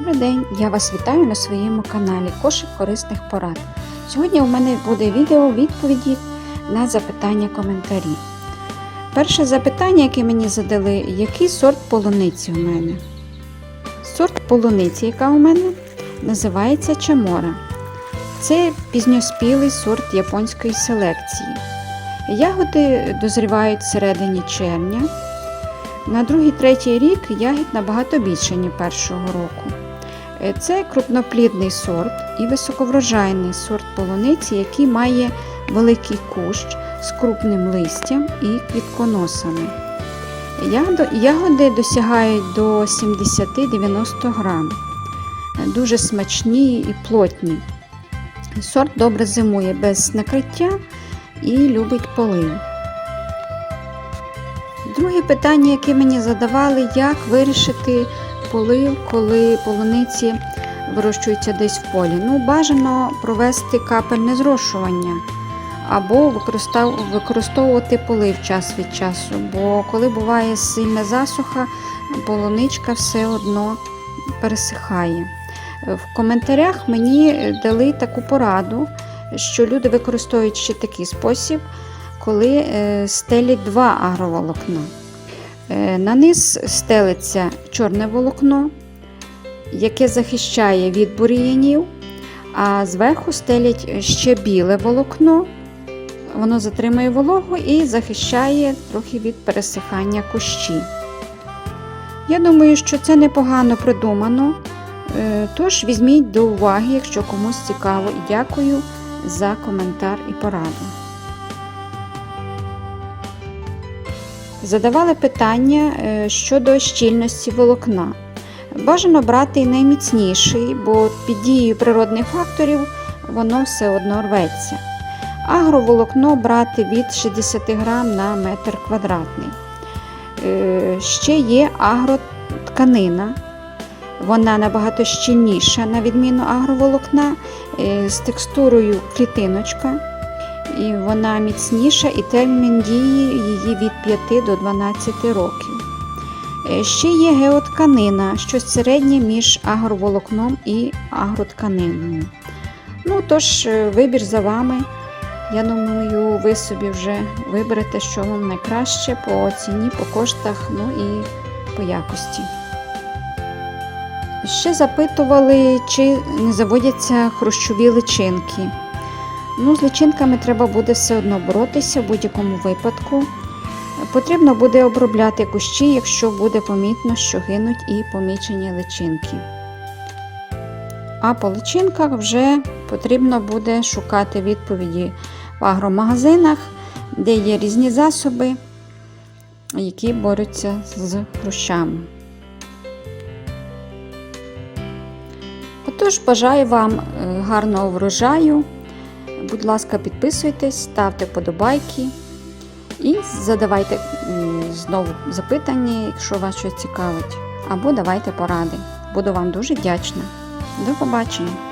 Добрий день! Я вас вітаю на своєму каналі Кошик корисних порад. Сьогодні у мене буде відео відповіді на запитання коментарі. Перше запитання, яке мені задали, який сорт полуниці у мене? Сорт полуниці, яка у мене, називається Чамора. Це пізньоспілий сорт японської селекції. Ягоди дозрівають всередині червня. На другий-третій рік ягід набагато більше, ніж першого року. Е, Це крупноплідний сорт і високоврожайний сорт полуниці, який має великий кущ з крупним листям і квітконосами. Ягоди- досягають до 70-90 грам. Е, Дуже смачні і плотні. Сорт добре зимує без накриття і любить полив. Друге питання, яке мені задавали, як вирішити полив, коли полуниці вирощуються десь в полі. Ну, бажано провести капельне зрошування або використовувати полив час від часу, бо коли буває сильна засуха, полуничка все одно пересихає. В коментарях мені дали таку пораду, що люди використовують ще такий спосіб, коли е, стелять два агроволокна. Е, На низ стелиться чорне волокно, яке захищає від бур'янів, а зверху стелять ще біле волокно. Воно затримує вологу і захищає трохи від пересихання кущі. Я думаю, що це непогано придумано. Е, Тож візьміть до уваги, якщо комусь цікаво, і дякую за коментар і пораду. Задавали питання е, щодо щільності волокна. Бажано брати найміцніший, бо під дією природних факторів воно все одно рветься. Агроволокно брати від 60 грам на метр квадратний. Е, Ще є агротканина. Вона набагато щільніша, на відміну агроволокна, е, з текстурою клітиночка і вона міцніша, і термін дії її від 5 до 12 років. Е, Ще є геотканина, щось середнє між агроволокном і агротканиною. Ну, тож, е, вибір за вами. Я думаю, ви собі вже виберете, що вам найкраще по ціні, по коштах, ну і по якості. Ще запитували, чи не заводяться хрущові личинки. Ну, з личинками треба буде все одно боротися в будь-якому випадку. Потрібно буде обробляти кущі, якщо буде помітно, що гинуть і помічені личинки. А по личинках вже потрібно буде шукати відповіді в агромагазинах, де є різні засоби, які борються з хрущами. Отож, бажаю вам е, гарного врожаю. Будь ласка, підписуйтесь, ставте вподобайки і задавайте знову запитання, якщо вас щось цікавить, або давайте поради. Буду вам дуже вдячна. До побачення!